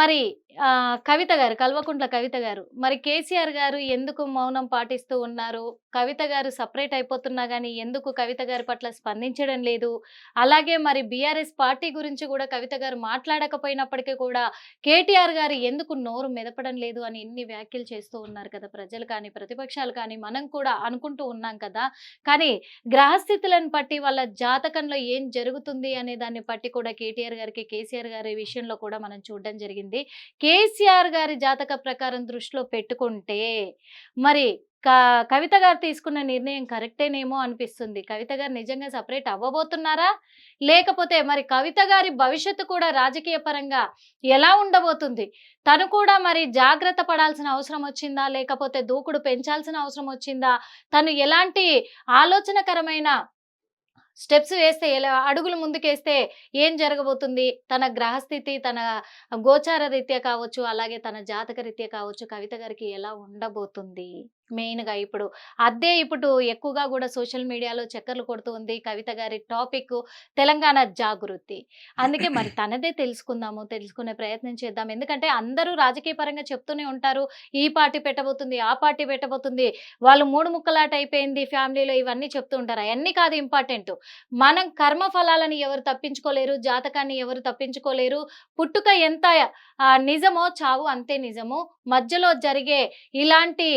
మరి కవిత గారు కల్వకుంట్ల కవిత గారు మరి కేసీఆర్ గారు ఎందుకు మౌనం పాటిస్తూ ఉన్నారు? కవిత గారు సపరేట్ అయిపోతున్నా కానీ ఎందుకు కవిత గారి పట్ల స్పందించడం లేదు? అలాగే మరి బీఆర్ఎస్ పార్టీ గురించి కూడా కవిత గారు మాట్లాడకపోయినప్పటికీ కూడా కేటీఆర్ గారు ఎందుకు నోరు మెదపడం లేదు అని ఇన్ని వ్యాఖ్యలు చేస్తూ ఉన్నారు కదా? ప్రజలు కానీ ప్రతిపక్షాలు కానీ మనం కూడా అనుకుంటూ ఉన్నాం కదా? కానీ గ్రహస్థితులను బట్టి వాళ్ళ జాతకంలో ఏం జరుగుతుంది అనే దాన్ని బట్టి కూడా కేటీఆర్ గారికి కేసీఆర్ గారి విషయంలో కూడా మనం చూడడం జరిగింది. కేసీఆర్ గారి జాతక ప్రకారం దృష్టిలో పెట్టుకుంటే మరి క- కవిత గారు తీసుకున్న నిర్ణయం కరెక్టేనేమో అనిపిస్తుంది. కవిత గారు నిజంగా సపరేట్ అవ్వబోతున్నారా? లేకపోతే మరి కవిత గారి భవిష్యత్తు కూడా రాజకీయ పరంగా ఎలా ఉండబోతుంది? తను కూడా మరి జాగ్రత్త పడాల్సిన అవసరం వచ్చిందా? లేకపోతే దూకుడు పెంచాల్సిన అవసరం వచ్చిందా? తను ఎలాంటి ఆలోచనకరమైన స్టెప్స్ వేస్తే ఎలా అడుగులు ముందుకేస్తే ఏం జరగబోతుంది? తన గ్రహస్థితి తన గోచార రీత్యా కావచ్చు అలాగే తన జాతక రీత్యా కావచ్చు కవిత గారికి ఎలా ఉండబోతుంది? మెయిన్గా ఇప్పుడు. అదే ఇప్పుడు ఎక్కువగా కూడా సోషల్ మీడియాలో చక్కర్లు కొడుతూ ఉంది కవిత గారి టాపిక్ తెలంగాణ జాగృతి. అందుకే మరి తనదే తెలుసుకుందాము తెలుసుకునే ప్రయత్నం చేద్దాం. ఎందుకంటే అందరూ రాజకీయ పరంగా చెప్తూనే ఉంటారు ఈ పార్టీ పెట్టబోతుంది ఆ పార్టీ పెట్టబోతుంది వాళ్ళు మూడు ముక్కలాట అయిపోయింది ఫ్యామిలీలో ఇవన్నీ చెప్తూ ఉంటారు. అవన్నీ కాదు ఇంపార్టెంట్. మనం కర్మ ఫలాలని ఎవరు తప్పించుకోలేరు జాతకాన్ని ఎవరు తప్పించుకోలేరు పుట్టుక ఎంత నిజమో చావు అంతే నిజము. మధ్యలో జరిగే ఇలాంటి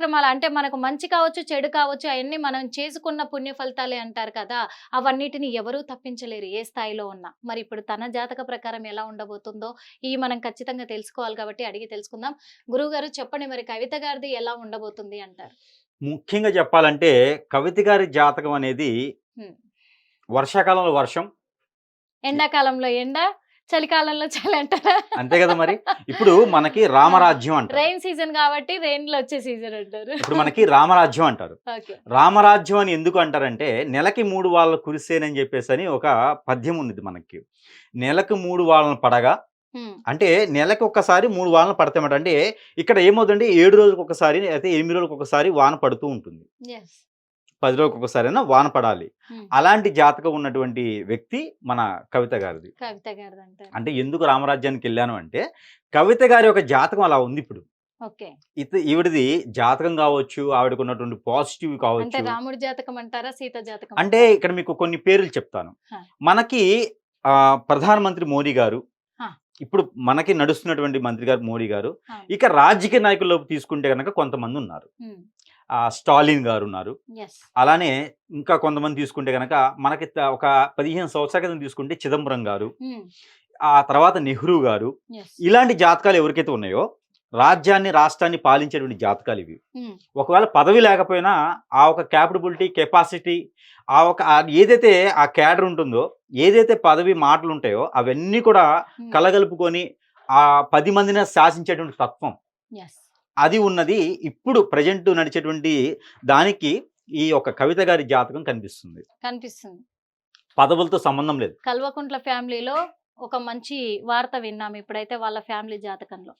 కార్యక్రమాలు అంటే మనకు మంచి కావచ్చు చెడు కావచ్చు అవన్నీ మనం చేసుకున్న పుణ్య ఫలితాలే అంటారు కదా. అవన్నిటిని ఎవరూ తప్పించలేరు ఏ స్థాయిలో ఉన్నా. మరి ఇప్పుడు తన జాతక ప్రకారం ఎలా ఉండబోతుందో ఈ మనం ఖచ్చితంగా తెలుసుకోవాలి కాబట్టి అడిగి తెలుసుకుందాం. గురువు గారు చెప్పండి మరి కవిత గారిది ఎలా ఉండబోతుంది అంటారు? ముఖ్యంగా చెప్పాలంటే కవిత గారి జాతకం అనేది. వర్షాకాలంలో వర్షం. ఎండాకాలంలో ఎండ చలికాలంలో చలి అంటారా? అంతే కదా మరి. ఇప్పుడు మనకి రామరాజ్యం అంటారు. రెయిన్ సీజన్ కాబట్టి రెయిన్లో వచ్చే సీజన్ అంటారు. ఇప్పుడు మనకి రామరాజ్యం అంటారు. రామరాజ్యం అని ఎందుకు అంటారంటే నెలకి మూడు వాళ్ళ కురిసేనని చెప్పేసి అని ఒక పద్యం ఉన్నది మనకి. నెలకు మూడు వాళ్ళని పడగా అంటే నెలకి ఒక్కసారి మూడు వానలు పడతాయన్నమాట. అంటే ఇక్కడ ఏమవుతుందంటే ఏడు రోజులకు ఒకసారి అయితే ఎనిమిది రోజులకు ఒకసారి వాన పడుతూ ఉంటుంది. పది రోజులకు ఒకసారి అయినా వాన పడాలి. అలాంటి జాతకం ఉన్నటువంటి వ్యక్తి మన కవిత గారిది. కవిత గారిది అంటే ఎందుకు రామరాజ్యానికి వెళ్ళాను అంటే కవిత గారి యొక్క జాతకం అలా ఉంది ఇప్పుడు. ఈవిడిది జాతకం కావచ్చు ఆవిడకు ఉన్నటువంటి పాజిటివ్ కావచ్చు. రాముడి జాతకం అంటారా సీత జాతకం అంటే ఇక్కడ మీకు కొన్ని పేర్లు చెప్తాను. మనకి ఆ, ప్రధానమంత్రి మోడీ గారు. ఇప్పుడు మనకి నడుస్తున్నటువంటి మంత్రి గారు మోడీ గారు. ఇక రాజకీయ నాయకుల్లోకి తీసుకుంటే కనుక కొంతమంది ఉన్నారు. స్టాలిన్ గారు ఉన్నారు అలానే ఇంకా కొంతమంది తీసుకుంటే కనుక మనకి ఒక పదిహేను సంవత్సరాల క్రితం తీసుకుంటే చిదంబరం గారు ఆ తర్వాత నెహ్రూ గారు ఇలాంటి జాతకాలు ఎవరికైతే ఉన్నాయో రాజ్యాన్ని రాష్ట్రాన్ని పాలించేటువంటి జాతకాలు ఇవి. ఒకవేళ పదవి లేకపోయినా ఆ ఒక క్యాపబిలిటీ కెపాసిటీ ఆ ఒక ఏదైతే ఆ క్యాడర్ ఉంటుందో ఏదైతే పదవి మాటలు ఉంటాయో అవన్నీ కూడా కలగలుపుకొని ఆ పది మందిని శాసించేటువంటి తత్వం. అది ఉన్నది ఇప్పుడు ప్రజెంట్ నడిచేటువంటి దానికి ఈ యొక్క కవిత గారి జాతకం కనిపిస్తుంది. కనిపిస్తుంది. పదవులతో సంబంధం లేదు. కల్వకుంట్ల ఫ్యామిలీలో ఒక మంచి వార్త విన్నాం ఇప్పుడైతే వాళ్ళ ఫ్యామిలీ జాతకంలో.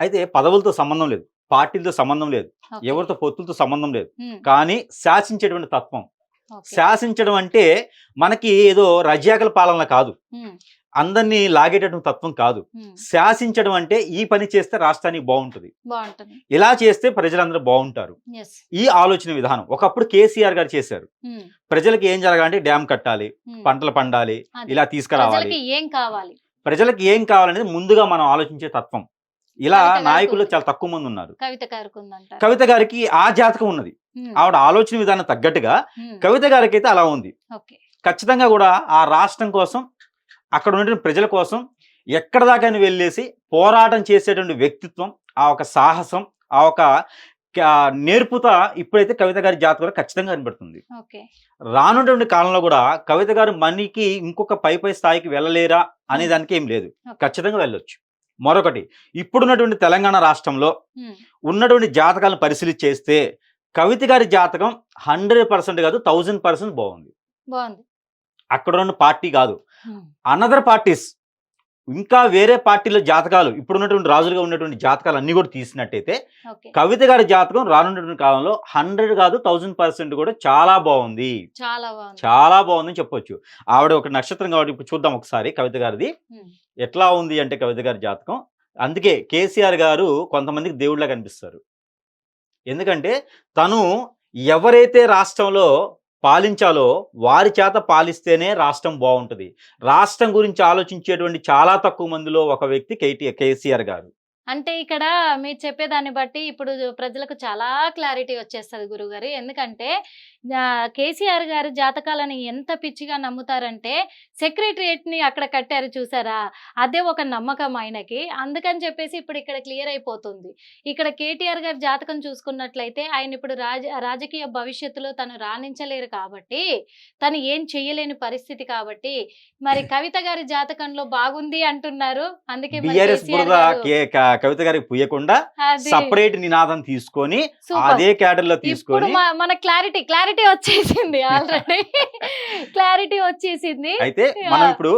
అయితే పదవులతో సంబంధం లేదు. పార్టీలతో సంబంధం లేదు. ఎవరితో పొత్తులతో సంబంధం లేదు. కానీ శాసించేటువంటి తత్వం. శాసించడం అంటే మనకి ఏదో రజాకల పాలన కాదు. అందరినీ లాగేటటువంటి తత్వం కాదు. శాసించడం అంటే ఈ పని చేస్తే రాష్ట్రానికి బాగుంటుంది. ఇలా చేస్తే ప్రజలందరూ బాగుంటారు. ఈ ఆలోచన విధానం. ఒకప్పుడు కేసీఆర్ గారు చేశారు. ప్రజలకు ఏం జరగాలంటే డ్యామ్ కట్టాలి. పంటలు పండాలి. ఇలా తీసుకురావాలి. ప్రజలకి ఏం కావాలి? ప్రజలకు ఏం కావాలనేది ముందుగా మనం ఆలోచించే తత్వం. ఇలా నాయకులు. చాలా తక్కువ మంది ఉన్నారు. కవిత గారికి ఆ జాతకం ఉన్నది. ఆవిడ ఆలోచన విధానం తగ్గట్టుగా కవిత గారికి అయితే అలా ఉంది. ఖచ్చితంగా కూడా ఆ రాష్ట్రం కోసం అక్కడ ఉన్నటువంటి ప్రజల కోసం ఎక్కడ దాకా వెళ్ళేసి పోరాటం చేసేటువంటి వ్యక్తిత్వం ఆ ఒక సాహసం ఆ ఒక నేర్పుత ఇప్పుడైతే కవిత గారి జాతకంలో ఖచ్చితంగా కనబడుతుంది. రానున్నటువంటి కాలంలో కూడా కవిత గారు మనీకి ఇంకొక పై పై స్థాయికి వెళ్ళలేరా అనే దానికి ఏం లేదు. ఖచ్చితంగా వెళ్ళొచ్చు. మరొకటి ఇప్పుడున్నటువంటి తెలంగాణ రాష్ట్రంలో ఉన్నటువంటి జాతకాలను పరిశీలించి చేస్తే కవిత గారి జాతకం హండ్రెడ్ పర్సెంట్ కాదు థౌజండ్ పర్సెంట్ బాగుంది. బాగుంది. అక్కడ ఉన్న పార్టీ కాదు. అనదర్ పార్టీస్ ఇంకా వేరే పార్టీల జాతకాలు ఇప్పుడు ఉన్నటువంటి రాజులుగా ఉన్నటువంటి జాతకాలు అన్ని కూడా తీసినట్టయితే కవిత గారి జాతకం రానున్నటువంటి కాలంలో హండ్రెడ్ కాదు థౌజండ్ పర్సెంట్ కూడా చాలా బాగుంది. చాలా బాగుంది. చాలా బాగుందని చెప్పొచ్చు. ఆవిడ ఒక నక్షత్రం కాబట్టి ఇప్పుడు చూద్దాం ఒకసారి కవిత గారిది. ఉమ్, ఎట్లా ఉంది అంటే కవిత గారి జాతకం. అందుకే కేసీఆర్ గారు కొంతమందికి దేవుళ్ళ కనిపిస్తారు. ఎందుకంటే తను ఎవరైతే రాష్ట్రంలో పాలించాలో వారి చేత పాలిస్తేనే రాష్ట్రం బాగుంటుంది. రాష్ట్రం గురించి ఆలోచించేటువంటి చాలా తక్కువ మందిలో ఒక వ్యక్తి కేటీ కేసీఆర్ గారు. అంటే ఇక్కడ మీరు చెప్పేదాన్ని బట్టి ఇప్పుడు ప్రజలకు చాలా క్లారిటీ వచ్చేస్తుంది గురుగారు. ఎందుకంటే కేసీఆర్ గారు జాతకాలని ఎంత పిచ్చిగా నమ్ముతారంటే సెక్రటరియట్ని అక్కడ కట్టారు చూసారా? అదే ఒక నమ్మకం ఆయనకి. అందుకని చెప్పేసి ఇప్పుడు ఇక్కడ క్లియర్ అయిపోతుంది. ఇక్కడ కేటీఆర్ గారి జాతకం చూసుకున్నట్లయితే ఆయన ఇప్పుడు రాజ రాజకీయ భవిష్యత్తులో తను రాణించలేరు కాబట్టి తను ఏం చెయ్యలేని పరిస్థితి కాబట్టి మరి కవిత గారి జాతకంలో బాగుంది అంటున్నారు. అందుకే కవిత గారికి పుయ్యకుండా సపరేట్ నినాదం తీసుకొని. అదే క్యాడర్లో తీసుకొని మన క్లారిటీ క్లారిటీ వచ్చేసింది ఆల్రెడీ క్లారిటీ వచ్చేసింది. అయితే మనం. ఇప్పుడు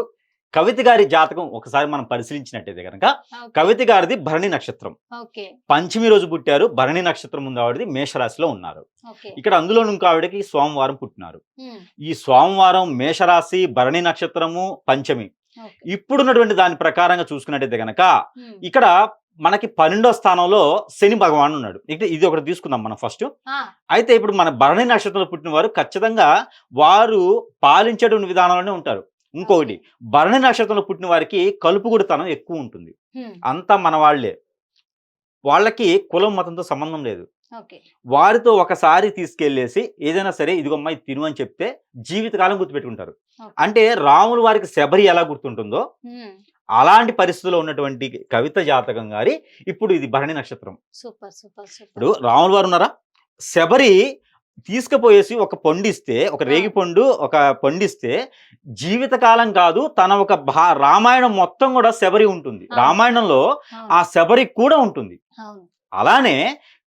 కవిత గారి జాతకం ఒకసారి మనం పరిశీలించినట్టయితే కనుక కవిత గారిది భరణి నక్షత్రం. పంచమి రోజు పుట్టారు భరణి నక్షత్రం ఉంది ఆవిడది మేషరాశిలో ఉన్నారు. ఇక్కడ అందులో ఇంకో ఆవిడకి సోమవారం పుట్టినారు. ఈ సోమవారం మేషరాశి భరణి నక్షత్రము పంచమి. ఇప్పుడున్నటువంటి దాని ప్రకారంగా చూసుకున్నట్టయితే గనక ఇక్కడ మనకి పన్నెండో స్థానంలో శని భగవాన్ ఉన్నాడు. ఇది ఒకటి తీసుకుందాం మనం ఫస్ట్. అయితే ఇప్పుడు మన భరణి నక్షత్రంలో పుట్టిన వారు ఖచ్చితంగా వారు పాలించేటువంటి విధానంలోనే ఉంటారు. ఇంకొకటి భరణి నక్షత్రంలో పుట్టిన వారికి కలుపుగుడితనం ఎక్కువ ఉంటుంది. అంతా మన వాళ్ళే. వాళ్ళకి కులం మతంతో సంబంధం లేదు. వారితో ఒకసారి తీసుకెళ్ళేసి ఏదైనా సరే ఇదిగమ్మా ఇది తిను అని చెప్తే జీవితకాలం గుర్తుపెట్టుకుంటారు. అంటే రాములు వారికి శబరి ఎలా గుర్తుంటుందో అలాంటి పరిస్థితుల్లో ఉన్నటువంటి కవిత జాతకం గారి ఇప్పుడు ఇది భరణి నక్షత్రం. Super super super. ఇప్పుడు రాములు వారు ఉన్నారా? శబరి తీసుకుపోయేసి ఒక పండిస్తే ఒక రేగి పండు ఒక పండిస్తే జీవితకాలం కాదు తన ఒక భా రామాయణం మొత్తం కూడా శబరి ఉంటుంది. రామాయణంలో ఆ శబరి కూడా ఉంటుంది. అలానే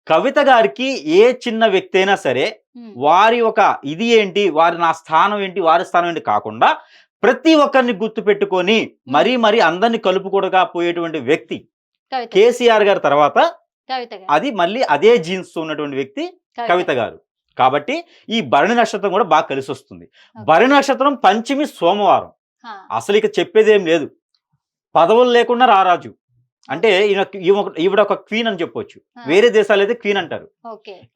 కవిత గారికి ఏ చిన్న వ్యక్తి అయినా సరే వారి ఒక ఇది ఏంటి వారి నా స్థానం ఏంటి వారి స్థానం ఏంటి కాకుండా ప్రతి ఒక్కరిని గుర్తు పెట్టుకొని మరీ మరీ అందరిని కలుపుకొడగా పోయేటువంటి వ్యక్తి కేసీఆర్ గారి తర్వాత అది మళ్ళీ అదే జీన్స్ ఉన్నటువంటి వ్యక్తి కవిత. గారు. కాబట్టి ఈ భరణి నక్షత్రం కూడా బాగా కలిసి వస్తుంది. భరణి నక్షత్రం పంచమి సోమవారం. అసలు ఇక చెప్పేది ఏం లేదు. పదవులు లేకుండా రారాజు. అంటే ఈవిడ ఒక క్వీన్ అని చెప్పొచ్చు. వేరే దేశాలు అయితే క్వీన్ అంటారు.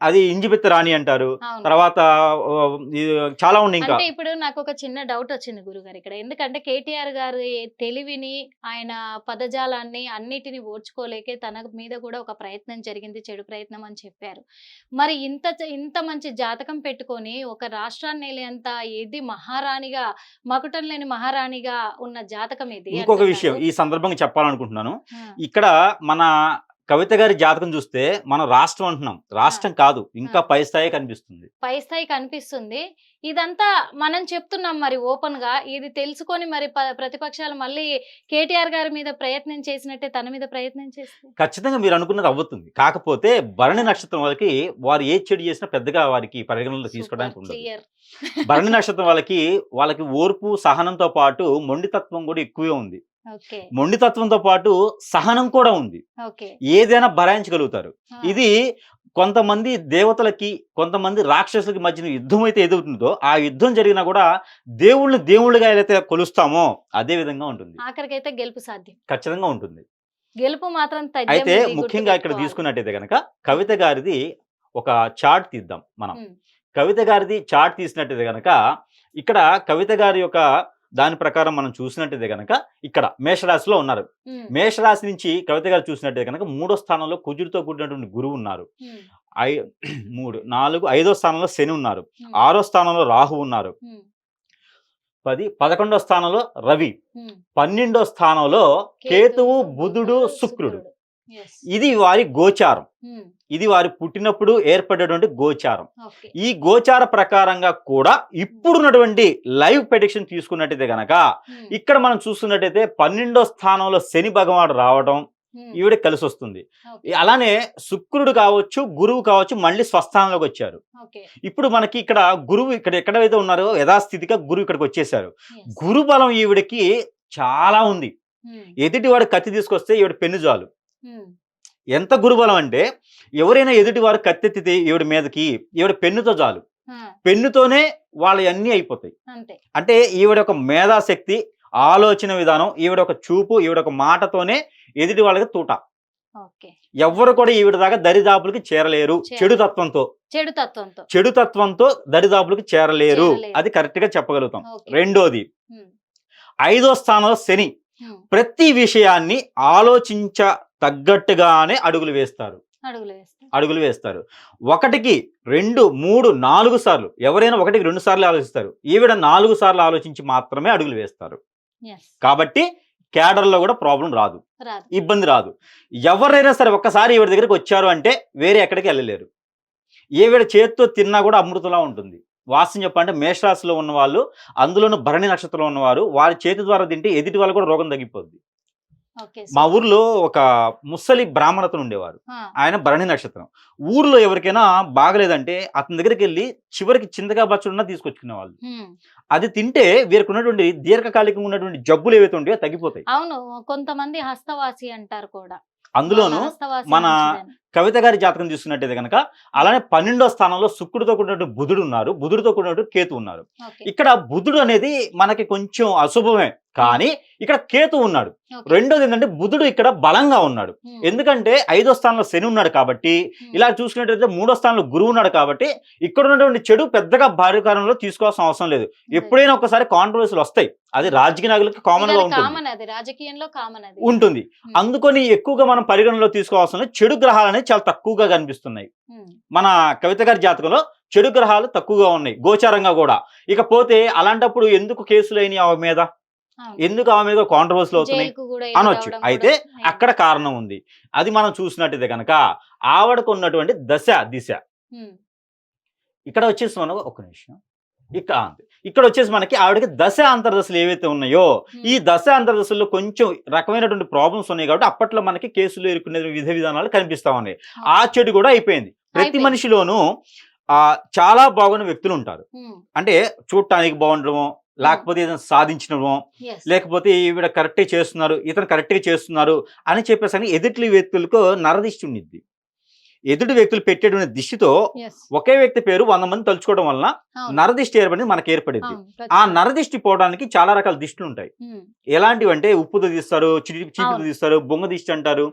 అది ఇంజిబెత్త రాణి అంటారు. తర్వాత చాలా ఉన్నాయి ఇంకా. అంటే ఇప్పుడు నాకు ఒక చిన్న డౌట్ వచ్చింది గురుగారు ఇక్కడ. ఎందుకంటే కేటీఆర్ గారు తెలివిని ఆయన పదజాలాన్ని అన్నిటిని ఓర్చుకోలేకే తన మీద కూడా ఒక ప్రయత్నం జరిగింది చెడు ప్రయత్నం అని చెప్పారు. మరి ఇంత ఇంత మంచి జాతకం పెట్టుకొని ఒక రాష్ట్రాన్ని ఎంత ఏది మహారాణిగా మకుటం లేని మహారాణిగా ఉన్న జాతకం ఇది ఇంకొక. విషయం ఈ సందర్భంగా చెప్పాలనుకుంటున్నాను. ఇక్కడ మన కవిత గారి జాతకం చూస్తే మనం రాష్ట్రం అంటున్నాం. రాష్ట్రం కాదు ఇంకా పై స్థాయి కనిపిస్తుంది. పై స్థాయి కనిపిస్తుంది. ఇదంతా మనం చెప్తున్నాం మరి ఓపెన్గా ఇది తెలుసుకొని మరి ప్రతిపక్షాలు మళ్ళీ కేటీఆర్ గారి మీద ప్రయత్నం చేసినట్టే తన మీద ప్రయత్నం చేస్తే? ఖచ్చితంగా మీరు అనుకున్నది అవ్వుతుంది. కాకపోతే భరణి నక్షత్రం వాళ్ళకి వారు ఏ చెడు చేసినా పెద్దగా వారికి పరిగణనలో తీసుకోవడానికి ఉండదు. భరణి నక్షత్రం వాళ్ళకి వాళ్ళకి ఓర్పు సహనంతో పాటు మొండితత్వం కూడా ఎక్కువే ఉంది. మొండితత్వంతో పాటు సహనం కూడా ఉంది. ఏదైనా భరాయించగలుగుతారు ఇది కొంతమంది దేవతలకి కొంతమంది రాక్షసులకి మధ్యన యుద్ధం అయితే ఎదుగుతుందో ఆ యుద్ధం జరిగినా కూడా దేవుళ్ళని దేవుళ్ళుగా ఏదైతే కొలుస్తామో అదే విధంగా ఉంటుంది. ఆఖరికైతే గెలుపు సాధ్యం. ఖచ్చితంగా ఉంటుంది. గెలుపు మాత్రం అయితే ముఖ్యంగా ఇక్కడ. తీసుకున్నట్టయితే కనుక కవిత గారిది ఒక చార్ట్ తీద్దాం మనం. కవిత గారిది చార్ట్ తీసినట్టయితే కనుక ఇక్కడ కవిత గారి యొక్క దాని ప్రకారం మనం చూసినట్టయితే కనుక ఇక్కడ మేషరాశిలో ఉన్నారు. మేషరాశి నుంచి కవిత గారు చూసినట్టయితే కనుక మూడో స్థానంలో కుజుడితో కూడినటువంటి గురువు ఉన్నారు. ఐ మూడు నాలుగు ఐదో స్థానంలో శని ఉన్నారు. ఆరో స్థానంలో రాహు ఉన్నారు. పది పదకొండో స్థానంలో రవి. పన్నెండో స్థానంలో కేతువు బుధుడు శుక్రుడు. ఇది వారి గోచారం. ఇది వారి పుట్టినప్పుడు ఏర్పడేటువంటి గోచారం. ఈ గోచార ప్రకారంగా కూడా ఇప్పుడున్నటువంటి లైవ్ ప్రెడిక్షన్ తీసుకున్నట్టయితే గనక ఇక్కడ మనం చూస్తున్నట్టయితే పన్నెండో స్థానంలో శని భగవానుడు రావడం ఈవిడ కలిసి వస్తుంది అలానే శుక్రుడు కావచ్చు గురువు కావచ్చు మళ్ళీ స్వస్థానంలోకి వచ్చారు. ఇప్పుడు మనకి ఇక్కడ గురువు ఇక్కడ ఎక్కడైతే ఉన్నారో యథాస్థితిగా గురువు ఇక్కడికి వచ్చేసారు. గురు బలం ఈవిడకి చాలా ఉంది. ఎదుటి వాడు కత్తి తీసుకొస్తే ఈవిడ పెన్ను చాలు. ఎంత గురుబలం అంటే ఎవరైనా ఎదుటి వారు కత్తెత్తితే ఈవిడ మీదకి ఈవిడ పెన్నుతో చాలు. పెన్నుతోనే వాళ్ళ అన్నీ అయిపోతాయి. అంటే ఈవిడ ఒక మేధాశక్తి ఆలోచన విధానం ఈవిడ ఒక చూపు ఈవిడ ఒక మాటతోనే ఎదుటి వాళ్ళకి తూట. ఓకే. ఎవ్వరు కూడా ఈవిడ దాకా దరిదాపులకి చేరలేరు. చెడు తత్వంతో. చెడు తత్వంతో. చెడు తత్వంతో దరిదాపులకి చేరలేరు. అది కరెక్ట్గా చెప్పగలుగుతాం. రెండోది ఐదో స్థానంలో శని. ప్రతి విషయాన్ని ఆలోచించ తగ్గట్టుగానే అడుగులు వేస్తారు. అడుగులు వేస్తా అడుగులు వేస్తారు. ఒకటికి రెండు మూడు నాలుగు సార్లు ఎవరైనా ఒకటికి రెండు సార్లు ఆలోచిస్తారు. ఈవిడ నాలుగు సార్లు ఆలోచించి మాత్రమే అడుగులు వేస్తారు. కాబట్టి క్యాడర్లో కూడా ప్రాబ్లం రాదు. ఇబ్బంది రాదు. ఎవరైనా సరే ఒక్కసారి ఈవిడ దగ్గరికి వచ్చారు అంటే వేరే ఎక్కడికి వెళ్ళలేరు. ఈవిడ చేత్తో తిన్నా కూడా అమృతలా ఉంటుంది. వాస్తవం చెప్పాలంటే మేషరాశిలో ఉన్న వాళ్ళు అందులోనూ భరణి నక్షత్రంలో ఉన్నవారు వారి చేతి ద్వారా తింటే ఎదుటి వాళ్ళు కూడా రోగం తగ్గిపోద్ది. మా ఊర్లో ఒక ముసలి బ్రాహ్మణతను ఉండేవారు. ఆయన భరణి నక్షత్రం. ఊర్లో ఎవరికైనా బాగలేదంటే అతని దగ్గరికి వెళ్ళి చివరికి చింతగా బచ్చుడున్నా తీసుకొచ్చుకునే వాళ్ళు. అది తింటే వీరికి ఉన్నటువంటి దీర్ఘకాలికంగా ఉన్నటువంటి జబ్బులు ఏవైతే ఉంటాయో తగ్గిపోతాయి. అవును కొంతమంది హస్తవాసి అంటారు కూడా. అందులోను మన. కవిత గారి జాతకం చూసుకున్నట్టయితే కనుక అలానే పన్నెండో స్థానంలో శుక్రుడితో కూడినటువంటి బుధుడు ఉన్నారు. బుధుడితో కూడినటువంటి కేతు ఉన్నారు. ఇక్కడ బుధుడు అనేది మనకి కొంచెం అశుభమే. కానీ ఇక్కడ కేతు ఉన్నాడు. రెండోది ఏంటంటే బుధుడు ఇక్కడ బలంగా ఉన్నాడు. ఎందుకంటే ఐదో స్థానంలో శని ఉన్నాడు కాబట్టి ఇలా చూసుకున్నట్టయితే మూడో స్థానంలో గురువు ఉన్నాడు కాబట్టి ఇక్కడ ఉన్నటువంటి చెడు పెద్దగా భారీ కాలంలో తీసుకోవాల్సిన అవసరం లేదు. ఎప్పుడైనా ఒకసారి కాంట్రవర్సీలు వస్తాయి. అది రాజకీయ నాయకులకి కామన్గా ఉంటుంది. రాజకీయంలో కామన్ ఉంటుంది. అందుకని ఎక్కువగా మనం పరిగణనలో తీసుకోవాల్సిన. చెడు గ్రహాలు అనేది చాలా తక్కువగా కనిపిస్తున్నాయి. మన కవిత గారి జాతకంలో చెడు గ్రహాలు తక్కువగా ఉన్నాయి. గోచారంగా కూడా. ఇకపోతే అలాంటప్పుడు ఎందుకు కేసులు అయినాయి ఆమె మీద. ఎందుకు ఆమె మీద కాంట్రవర్సీలు అవుతున్నాయి? అనొచ్చు. అయితే. అక్కడ కారణం ఉంది. అది మనం చూసినట్టయితే కనుక ఆవిడకు ఉన్నటువంటి దశ దిశ. ఇక్కడ వచ్చేసి మనకు ఒక నిమిషం. ఇక్కడ. ఇక్కడ వచ్చేసి మనకి ఆవిడకి దశ అంతర్దశలు ఏవైతే ఉన్నాయో ఈ దశ అంతర్దశల్లో కొంచెం రకమైనటువంటి ప్రాబ్లమ్స్ ఉన్నాయి కాబట్టి అప్పట్లో మనకి కేసులు ఎదుర్కొనే విధ విధానాలు కనిపిస్తా ఉన్నాయి. ఆ చెడు కూడా అయిపోయింది. ప్రతి. మనిషిలోనూ ఆ చాలా బాగున్న వ్యక్తులు ఉంటారు. అంటే చూడటానికి బాగుండడము లేకపోతే ఏదైనా సాధించడము. లేకపోతే ఈవిడ కరెక్టే చేస్తున్నారు ఇతను కరెక్ట్గా చేస్తున్నారు అని చెప్పేసి అని ఎదుటి వ్యక్తులకు నరదిష్టి ఉండిద్ది. ఎదుటి వ్యక్తులు పెట్టేటువంటి దిష్టితో. ఒకే వ్యక్తి పేరు వంద మంది తలుచుకోవడం వలన నరదిష్టి ఏర్పడింది మనకి ఏర్పడింది ఆ. నరదిష్టి పోవడానికి చాలా రకాల దిష్టిలు ఉంటాయి. ఎలాంటివి అంటే ఉప్పుతో తీస్తారు చిటి చీపుతో. తీస్తారు బొంగ దిష్టి అంటారు.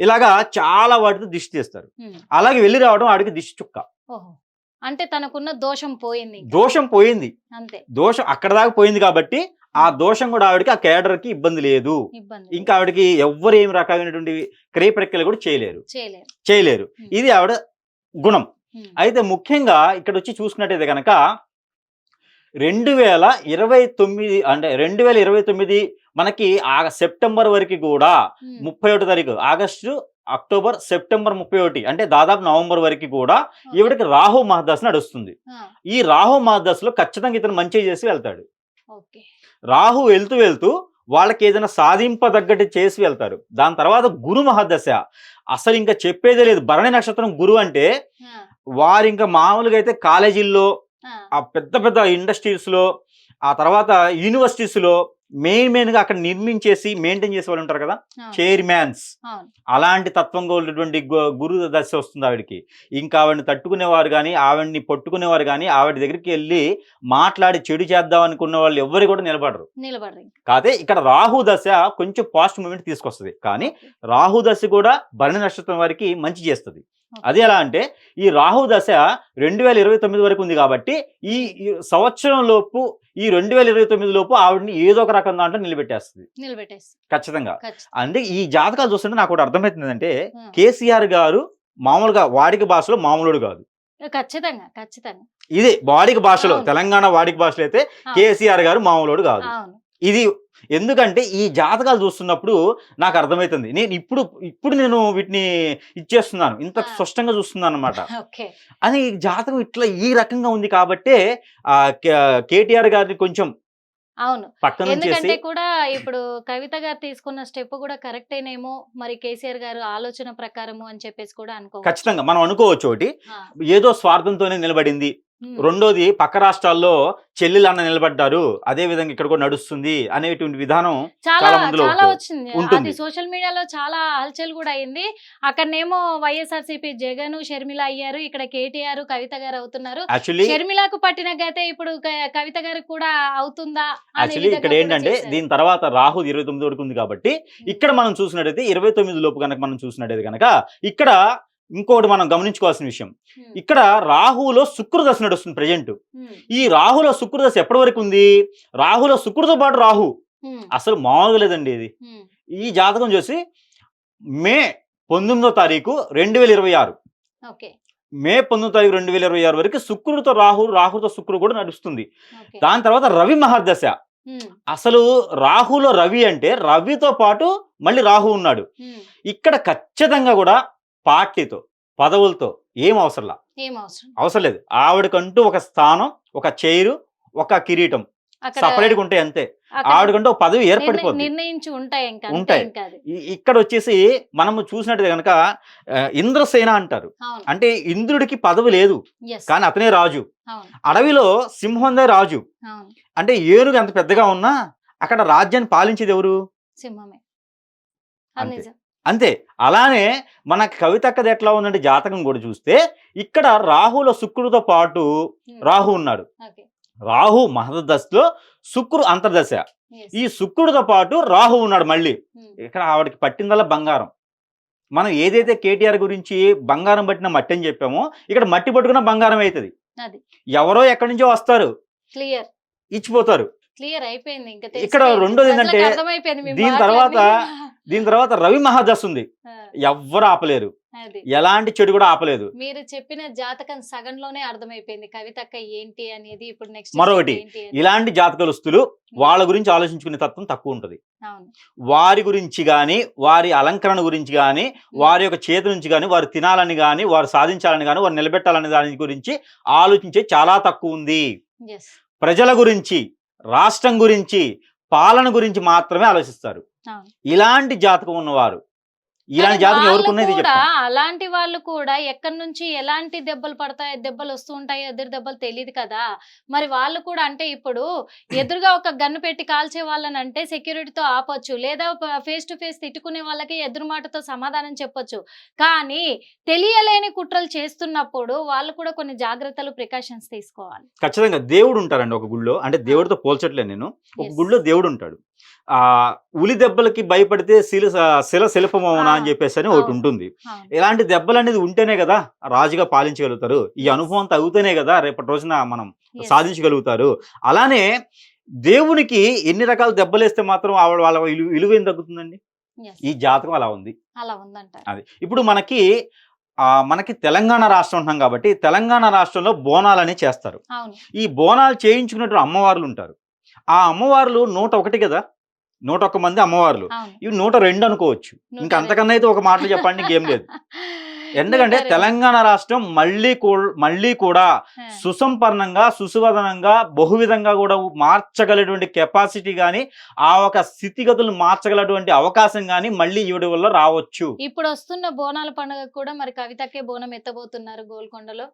ఇలాగా చాలా వాటితో దిష్టి తీస్తారు. అలాగే వెళ్ళి రావడం ఆడికి దిష్టి చుక్క. అంటే తనకున్న దోషం పోయింది. దోషం పోయింది. అంతే. దోషం అక్కడ దాకా పోయింది కాబట్టి ఆ దోషం కూడా ఆవిడకి ఆ కేడర్కి ఇబ్బంది లేదు. ఇంకా ఆవిడకి ఎవ్వరు ఏమి రకమైనటువంటి క్రియ ప్రక్రియలు కూడా చేయలేరు. చేయలేరు. ఇది ఆవిడ గుణం. అయితే ముఖ్యంగా ఇక్కడ వచ్చి చూసుకున్నట్టయితే కనుక రెండు వేల ఇరవై తొమ్మిది అంటే రెండు వేల ఇరవై తొమ్మిది మనకి ఆ సెప్టెంబర్ వరకు కూడా ముప్పై ఒకటి తారీఖు ఆగస్టు అక్టోబర్ సెప్టెంబర్ ముప్పై ఒకటి అంటే దాదాపు నవంబర్ వరకు కూడా. ఈవిడకి రాహు మహదశ నడుస్తుంది. ఈ రాహు మహదశలో ఖచ్చితంగా ఇతను మంచి చేసి వెళ్తాడు. రాహు వెళ్తూ వెళ్తూ వాళ్ళకి ఏదైనా సాధింపదగ్గట్టు చేసి వెళ్తారు దాని తర్వాత గురు మహదశ. అసలు ఇంకా చెప్పేదే లేదు. భరణి నక్షత్రం గురు అంటే వారు ఇంకా మామూలుగా అయితే కాలేజీల్లో ఆ, ఆ పెద్ద పెద్ద ఇండస్ట్రీస్లో ఆ తర్వాత యూనివర్సిటీస్లో మెయిన్ మెయిన్గా అక్కడ నిర్మించేసి మెయింటైన్ చేసే వాళ్ళు ఉంటారు కదా చైర్మన్స్. అలాంటి తత్వంగా ఉన్నటువంటి గు- గురు దశ వస్తుంది ఆవిడకి. ఇంకా ఆవిడని తట్టుకునేవారు కానీ ఆవిడని పట్టుకునేవారు కానీ ఆవిడ దగ్గరికి వెళ్ళి మాట్లాడి చెడు చేద్దాం అనుకున్న వాళ్ళు ఎవరు కూడా నిలబడరు. నిలబడరు. కాదే ఇక్కడ రాహు దశ కొంచెం పాస్ట్ మూమెంట్ తీసుకొస్తుంది. కానీ రాహు దశ కూడా భరణి నక్షత్రం వారికి మంచి చేస్తుంది. అది ఎలా అంటే ఈ రాహు దశ రెండు వేల ఇరవై తొమ్మిది వరకు ఉంది కాబట్టి ఈ సంవత్సరం లోపు ఈ రెండు వేల ఇరవై తొమ్మిది లోపు ఆవిడని ఏదో ఒక రకం దాంట్లో నిలబెట్టేస్తుంది. నిలబెట్టేసి ఖచ్చితంగా. అందుకే ఈ జాతకాలు చూస్తుంటే నాకు ఒకటి అర్థమవుతుంది అంటే కేసీఆర్ గారు మామూలుగా వాడిక భాషలో మామూలుడు కాదు. ఖచ్చితంగా ఖచ్చితంగా. ఇది వాడిక భాషలో. తెలంగాణ వాడిక భాషలో అయితే కేసీఆర్ గారు మామూలుడు కాదు. ఇది ఎందుకంటే ఈ జాతకాలు చూస్తున్నప్పుడు నాకు అర్థమవుతుంది నేను ఇప్పుడు ఇప్పుడు నేను వీటిని ఇచ్చేస్తున్నాను. ఇంత. స్పష్టంగా చూస్తున్నాను అనమాట అని ఈ జాతకం ఇట్లా ఈ రకంగా ఉంది కాబట్టే కేటీఆర్ గారిని కొంచెం అవును. ఎందుకంటే కూడా ఇప్పుడు కవిత గారు తీసుకున్న స్టెప్ కూడా కరెక్టేనేమో మరి కేసీఆర్ గారు ఆలోచన ప్రకారము అని చెప్పేసి కూడా అనుకో ఖచ్చితంగా మనం అనుకోవచ్చు ఒకటి. ఏదో స్వార్థంతోనే నిలబడింది. రెండోది పక్క రాష్ట్రాల్లో చెల్లెలు అన్న నిలబడ్డారు అదే విధంగా ఇక్కడ కూడా నడుస్తుంది అనేటువంటి విధానం చాలా చాలా మందిలో. వచ్చింది ఉంటుంది. అది సోషల్ మీడియాలో చాలా హల్చల్ కూడా అయింది అక్కడనేమో వైఎస్ఆర్సీపీ జగన్ షర్మిల అయ్యారు ఇక్కడ కేటీఆర్ కవిత గారు అవుతున్నారు షర్మిలకు పట్టిన గతే ఇప్పుడు కవిత గారికి కూడా అవుతుందా యాక్చువల్లీ ఇక్కడ కూడా ఏంటంటే. దీని తర్వాత రాహు ఇరవై తొమ్మిది వరకు ఉంది కాబట్టి ఇక్కడ మనం చూసినట్టయితే ఇరవై తొమ్మిది లోపు కనుక మనం చూసినట్టయితే కనుక ఇక్కడ ఇంకోటి మనం గమనించుకోవాల్సిన విషయం. ఇక్కడ రాహులో శుక్రదశ నడుస్తుంది ప్రజెంట్. ఈ రాహులో శుక్రదశ ఎప్పటి వరకు ఉంది? రాహులో శుక్రుతో పాటు రాహు అసలు మామూలుగా లేదండి ఇది. ఈ జాతకం చూసి మే పంతొమ్మిదో తారీఖు రెండు వేల ఇరవై ఆరు. మే పంతొమ్మిది తారీఖు రెండు వేల ఇరవై ఆరు వరకు శుక్రుడితో రాహు రాహుతో శుక్రుడు కూడా నడుస్తుంది. దాని తర్వాత రవి మహర్దశ. అసలు రాహులో రవి అంటే రవితో పాటు మళ్ళీ రాహు ఉన్నాడు. ఇక్కడ ఖచ్చితంగా కూడా పార్టీతో పదవులతో ఏం అవసరంలా? అవసరం? లేదు. ఆవిడకంటూ ఒక స్థానం ఒక చైరు ఒక కిరీటం. అక్కడ సపరేట్గా ఉంటాయి అంతే. ఆవిడకంటూ ఒక పదవి ఏర్పడిపోద్ది. నిర్ణయించి ఉంటాయి ఉంటాయి. ఇక్కడ వచ్చేసి మనము చూసినట్టు కనుక ఇంద్రసేన అంటారు. అంటే ఇంద్రుడికి పదవి లేదు. కానీ అతనే రాజు. అడవిలో సింహందే రాజు. అంటే ఏనుగు అంత పెద్దగా ఉన్నా అక్కడ రాజ్యాన్ని పాలించేది ఎవరు? సింహమే. అంతే. అంతే. అలానే మన కవితక్కది ఎట్లా ఉందంటే జాతకం కూడా చూస్తే ఇక్కడ రాహుల శుక్రుడితో పాటు ఉమ్, రాహు ఉన్నాడు. రాహు మహదశలో శుక్రుడు అంతర్దశ. ఈ శుక్రుడితో పాటు రాహు ఉన్నాడు మళ్ళీ. ఉమ్, ఇక్కడ ఆవిడకి పట్టిందల్లా బంగారం. మనం ఏదైతే కేటీఆర్ గురించి బంగారం పట్టిన మట్టి అని చెప్పామో ఇక్కడ మట్టి పట్టుకున్న బంగారం అవుతుంది. ఎవరో ఎక్కడి నుంచో వస్తారు. క్లియర్ ఇచ్చిపోతారు. క్లియర్ అయిపోయింది. ఇంకా ఇక్కడ. రెండోది ఏంటంటే దీని. తర్వాత దీని తర్వాత రవి మహాదశ ఉంది. ఎవ్వరు ఆపలేరు. ఎలాంటి చెడు కూడా ఆపలేదు. మీరు చెప్పిన జాతకం సగంలోనే అర్థమైపోయింది. కవితక్క ఏంటి అనేది ఇప్పుడు నెక్స్ట్ మరొకటి. ఇలాంటి జాతకలుస్తులు వాళ్ళ గురించి ఆలోచించుకునే తత్వం తక్కువ ఉంటుంది. వారి గురించి కానీ వారి అలంకరణ గురించి కానీ వారి యొక్క చేతి నుంచి కానీ వారు తినాలని కానీ వారు సాధించాలని కానీ వారు నిలబెట్టాలని దాని గురించి ఆలోచించే చాలా తక్కువ ఉంది. ప్రజల గురించి రాష్ట్రం గురించి పాలన గురించి మాత్రమే ఆలోచిస్తారు. ఇలాంటి జాతకం ఉన్నవారు ఇలాంటి జాతకం ఎవరికి కూడా అలాంటి వాళ్ళు కూడా ఎక్కడి నుంచి ఎలాంటి దెబ్బలు పడతాయి దెబ్బలు వస్తూ ఉంటాయి ఎదురు దెబ్బలు తెలియదు కదా. మరి వాళ్ళు కూడా అంటే ఇప్పుడు ఎదురుగా ఒక గన్ను పెట్టి కాల్చే వాళ్ళని అంటే సెక్యూరిటీతో ఆపొచ్చు లేదా ఫేస్ టు ఫేస్ తిట్టుకునే వాళ్ళకి ఎదురు మాటతో సమాధానం చెప్పొచ్చు. కానీ తెలియలేని కుట్రలు చేస్తున్నప్పుడు వాళ్ళు కూడా కొన్ని జాగ్రత్తలు ప్రికాషన్స్ తీసుకోవాలి. ఖచ్చితంగా దేవుడు ఉంటారండి ఒక గుళ్ళో. అంటే దేవుడితో పోల్చట్లేదు నేను. ఒక. గుళ్ళో దేవుడు ఉంటాడు. ఉలి దెబ్బలకి భయపడితే శిల శిల శిల్పమవునా అని ఆ, చెప్పేసి అని ఒకటి. ఉంటుంది. ఇలాంటి దెబ్బలు అనేది ఉంటేనే కదా రాజుగా పాలించగలుగుతారు ఈ. అనుభవం తగ్గితేనే కదా రేపటి రోజున మనం. సాధించగలుగుతారు అలానే దేవునికి ఎన్ని రకాల దెబ్బలు వేస్తే మాత్రం ఆవిడ వాళ్ళ విలువ విలువ ఏం తగ్గుతుందండి. ఈ జాతకం అలా ఉంది అలా ఉందంట అది ఇప్పుడు మనకి ఆ మనకి తెలంగాణ రాష్ట్రం ఉంటున్నాం కాబట్టి తెలంగాణ రాష్ట్రంలో బోనాలని చేస్తారు ఈ బోనాలు చేయించుకున్నట్టు అమ్మవార్లు ఉంటారు ఆ అమ్మవార్లు నూట ఒకటి కదా? నూట ఒక్క మంది అమ్మవార్లు. ఇవి నూట రెండు అనుకోవచ్చు ఇంకా. అంతకన్నా అయితే ఒక మాటలు చెప్పండి ఇంకేం లేదు. ఎందుకంటే. తెలంగాణ రాష్ట్రం మళ్ళీ మళ్ళీ కూడా సుసంపన్నంగా సుసువదనంగా బహువిధంగా కూడా మార్చగలటువంటి కెపాసిటీ కానీ ఆ ఒక స్థితిగతులు మార్చగలటువంటి అవకాశం కానీ మళ్ళీ ఈవిడ వల్ల రావచ్చు. ఇప్పుడు వస్తున్న బోనాల పండుగ కూడా మరి కవితకే బోనం ఎత్తబోతున్నారు గోల్కొండలో.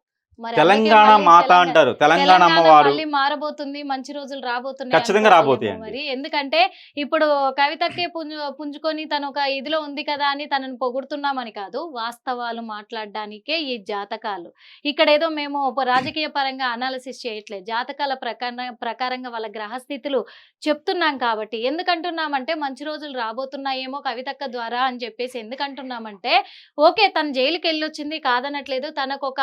తెలంగాణ మాత అంటారు. తెలంగాణ అమ్మవారు మారబోతుంది మంచి రోజులు రాబోతున్నాయి ఖచ్చితంగా రాబోతాయండి. మరి ఎందుకంటే ఇప్పుడు కవితకే పుంజు పుంజుకొని తను ఒక ఇదిలో ఉంది కదా అని తనని పొగుడుతున్నామని కాదు వాస్తవాలు మాట్లాడడానికే ఈ జాతకాలు. ఇక్కడ ఏదో మేము ఒక రాజకీయ పరంగా అనాలిసిస్ చేయట్లేదు. జాతకాల ప్రకారం ప్రకారంగా వాళ్ళ గ్రహస్థితులు చెప్తున్నాం కాబట్టి ఎందుకంటున్నామంటే మంచి రోజులు రాబోతున్నాయేమో కవితక్క ద్వారా అని చెప్పేసి ఎందుకంటున్నామంటే ఓకే తను జైలుకి వెళ్ళొచ్చింది కాదనట్లేదు తనకు ఒక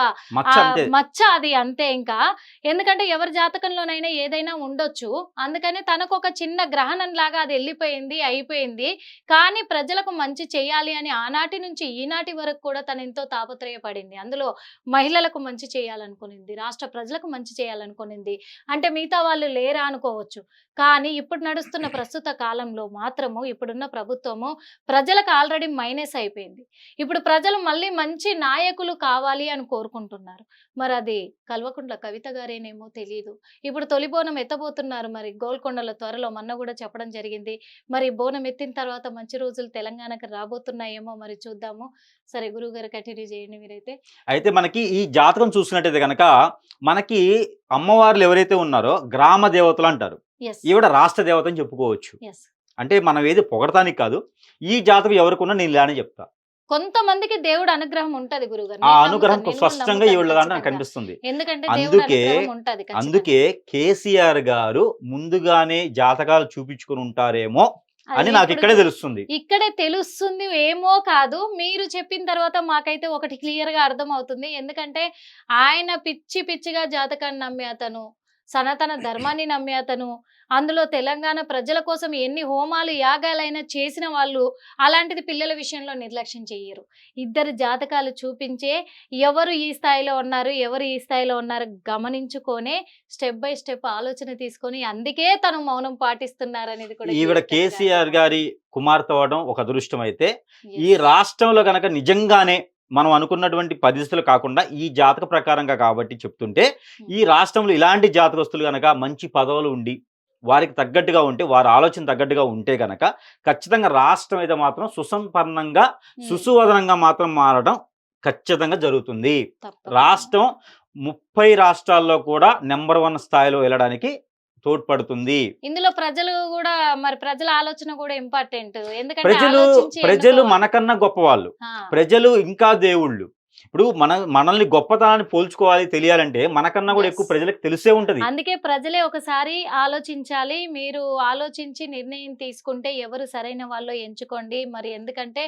మచ్చ అది అంతే ఇంకా. ఎందుకంటే ఎవరి జాతకంలోనైనా ఏదైనా ఉండొచ్చు. అందుకని తనకు ఒక చిన్న గ్రహణం లాగా అది వెళ్ళిపోయింది అయిపోయింది. కానీ ప్రజలకు మంచి చేయాలి అని ఆనాటి నుంచి ఈనాటి వరకు కూడా తను ఎంతో తాపత్రయపడింది. అందులో మహిళలకు మంచి చేయాలనుకునింది రాష్ట్ర ప్రజలకు మంచి చేయాలనుకునింది. అంటే మిగతా వాళ్ళు లేరా అనుకోవచ్చు. కానీ ఇప్పుడు నడుస్తున్న ప్రస్తుత కాలంలో మాత్రము ఇప్పుడున్న ప్రభుత్వము ప్రజలకు ఆల్రెడీ మైనస్ అయిపోయింది. ఇప్పుడు ప్రజలు మళ్ళీ మంచి నాయకులు కావాలి అని కోరుకుంటున్నారు. మరి అది కల్వకుంట్ల కవిత గారేనేమో తెలియదు ఇప్పుడు తొలి బోనం ఎత్తబోతున్నారు మరి. గోల్కొండలో త్వరలో మొన్న కూడా చెప్పడం జరిగింది. మరి బోనం ఎత్తిన తర్వాత మంచి రోజులు తెలంగాణకు రాబోతున్నాయేమో మరి చూద్దాము. సరే గురువు గారు కంటిన్యూ చేయండి మీరైతే. అయితే మనకి ఈ జాతకం చూసినట్టయితే కనుక మనకి అమ్మవార్లు ఎవరైతే ఉన్నారో గ్రామ దేవతలు అంటారు. ఈవిడ రాష్ట్ర దేవత అని చెప్పుకోవచ్చు. అంటే మనం ఏది పొగడటానికి కాదు. ఈ జాతకం ఎవరికి ఉన్నా నేను ఇలానే చెప్తా. కొంతమందికి దేవుడు అనుగ్రహం ఉంటది గురుగారు ఆ అనుగ్రహం స్పష్టంగా. కనిపిస్తుంది. ఎందుకంటే దేవుడు అందుకే. అందుకే కేసీఆర్ గారు ముందుగానే జాతకాలు చూపించుకుని ఉంటారేమో అని నాకు ఇక్కడే తెలుస్తుంది. ఇక్కడే తెలుస్తుంది ఏమో కాదు. మీరు చెప్పిన తర్వాత మాకైతే ఒకటి క్లియర్గా అర్థం అవుతుంది ఎందుకంటే ఆయన పిచ్చి పిచ్చిగా జాతకాన్ని నమ్మే అతను సనాతన ధర్మాన్ని నమ్మే అతను. అందులో తెలంగాణ ప్రజల కోసం ఎన్ని హోమాలు యాగాలైనా చేసిన వాళ్ళు అలాంటిది పిల్లల విషయంలో నిర్లక్ష్యం చేయరు ఇద్దరు జాతకాలు చూపించే ఎవరు ఈ స్థాయిలో ఉన్నారు ఎవరు ఈ స్థాయిలో ఉన్నారు గమనించుకొనే స్టెప్ బై స్టెప్ ఆలోచన తీసుకొని అందుకే తను మౌనం పాటిస్తున్నారు అనేది కూడా ఈవిడ కేసీఆర్ గారి కుమార్తె అవడం ఒక అదృష్టం అయితే. ఈ రాష్ట్రంలో గనక నిజంగానే మనం అనుకున్నటువంటి పరిస్థితులు కాకుండా ఈ జాతక ప్రకారంగా కాబట్టి చెప్తుంటే ఈ రాష్ట్రంలో ఇలాంటి జాతకస్తులు గనక మంచి పదవులు ఉండి వారికి తగ్గట్టుగా ఉంటే వారి ఆలోచన తగ్గట్టుగా ఉంటే గనక ఖచ్చితంగా రాష్ట్రం అయితే మాత్రం సుసంపన్నంగా. సుసువదనంగా మాత్రం మారడం ఖచ్చితంగా జరుగుతుంది. రాష్ట్రం ముప్పై రాష్ట్రాల్లో కూడా నెంబర్ వన్ స్థాయిలో వెళ్ళడానికి తోడ్పడుతుంది. ఇందులో ప్రజలు కూడా మరి ప్రజల ఆలోచన కూడా ఇంపార్టెంట్ ఎందుకంటే ప్రజలు ప్రజలు. మనకన్నా గొప్పవాళ్ళు. ప్రజలు ఇంకా దేవుళ్ళు. ఇప్పుడు మన మనల్ని గొప్పతనాన్ని పోల్చుకోవాలి తెలియాలంటే మనకన్నా కూడా. ఎక్కువ ప్రజలకు తెలిసే ఉంటది. అందుకే ప్రజలే ఒకసారి ఆలోచించాలి. మీరు ఆలోచించి నిర్ణయం తీసుకుంటే ఎవరు సరైన వాళ్ళు ఎంచుకోండి. మరి ఎందుకంటే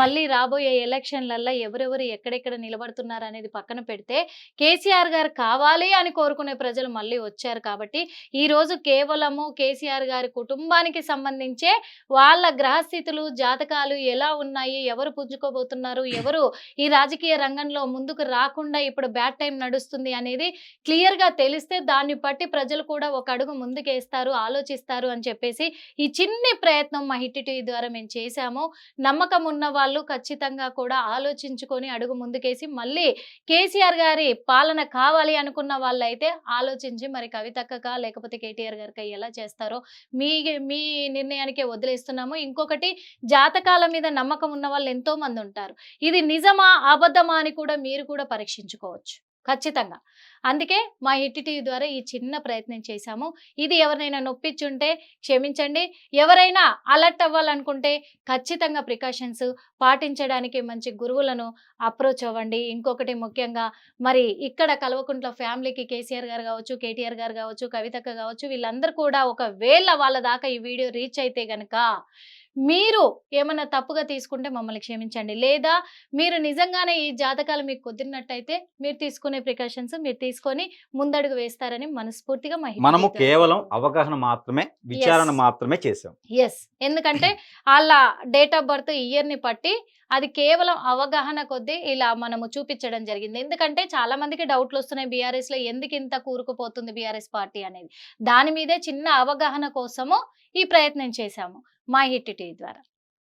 మళ్ళీ రాబోయే ఎలక్షన్లల్లో ఎవరెవరు ఎక్కడెక్కడ నిలబడుతున్నారు అనేది పక్కన పెడితే కేసీఆర్ గారు కావాలి అని కోరుకునే ప్రజలు మళ్ళీ వచ్చారు కాబట్టి ఈ రోజు కేవలము కేసీఆర్ గారి కుటుంబానికి సంబంధించే వాళ్ళ గ్రహస్థితులు జాతకాలు ఎలా ఉన్నాయి ఎవరు పుంజుకోబోతున్నారు ఎవరు ఈ రాజకీయ రంగంలో ముందుకు రాకుండా ఇప్పుడు బ్యాడ్ టైం నడుస్తుంది అనేది క్లియర్గా తెలిస్తే దాన్ని బట్టి ప్రజలు కూడా ఒక అడుగు ముందుకేస్తారు ఆలోచిస్తారు అని చెప్పేసి ఈ చిన్ని ప్రయత్నం మా హిట్ టీవీ ద్వారా మేము చేశాము. నమ్మకం ఉన్న వాళ్ళు ఖచ్చితంగా కూడా ఆలోచించుకొని అడుగు ముందుకేసి మళ్ళీ కేసీఆర్ గారి పాలన కావాలి అనుకున్న వాళ్ళైతే ఆలోచించి మరి కవితక్క లేకపోతే కేటీఆర్ గారికి ఎలా చేస్తారో మీ మీ నిర్ణయానికే వదిలేస్తున్నాము. ఇంకొకటి జాతకాల మీద నమ్మకం ఉన్న వాళ్ళు ఎంతో మంది ఉంటారు. ఇది నిజమా అబద్ధమా కుటుంబాన్ని కూడా మీరు కూడా పరీక్షించుకోవచ్చు. ఖచ్చితంగా. అందుకే మా హిట్ టీవీ ద్వారా ఈ చిన్న ప్రయత్నం చేశాము. ఇది ఎవరినైనా నొప్పించుంటే క్షమించండి. ఎవరైనా అలర్ట్ అవ్వాలనుకుంటే ఖచ్చితంగా ప్రికాషన్స్ పాటించడానికి మంచి గురువులను అప్రోచ్ అవ్వండి. ఇంకొకటి ముఖ్యంగా మరి ఇక్కడ కల్వకుంట్ల ఫ్యామిలీకి కేసీఆర్ గారు కావచ్చు కేటీఆర్ గారు కావచ్చు కవితక్క కావచ్చు వీళ్ళందరూ కూడా ఒకవేళ వాళ్ళ దాకా ఈ వీడియో రీచ్ అయితే గనక మీరు ఏమన్నా తప్పుగా తీసుకుంటే మమ్మల్ని క్షమించండి. లేదా మీరు నిజంగానే ఈ జాతకాలు మీకు కుదిరినట్టయితే మీరు తీసుకునే ప్రికాషన్స్ మీరు తీసుకొని ముందడుగు వేస్తారని మనస్ఫూర్తిగా మనము కేవలం అవగాహన మాత్రమే విచారణ. మాత్రమే చేసాం ఎస్ ఎందుకంటే వాళ్ళ డేట్ ఆఫ్ బర్త్ ఇయర్ని బట్టి అది కేవలం అవగాహన కొద్దీ ఇలా మనము చూపించడం జరిగింది. ఎందుకంటే చాలా మందికి డౌట్లు వస్తున్నాయి బీఆర్ఎస్లో ఎందుకు ఇంత కూరుకుపోతుంది బీఆర్ఎస్ పార్టీ అనేది. దాని మీదే చిన్న అవగాహన కోసము ఈ ప్రయత్నం చేశాము. మా హిట్ టీవీ ద్వారా.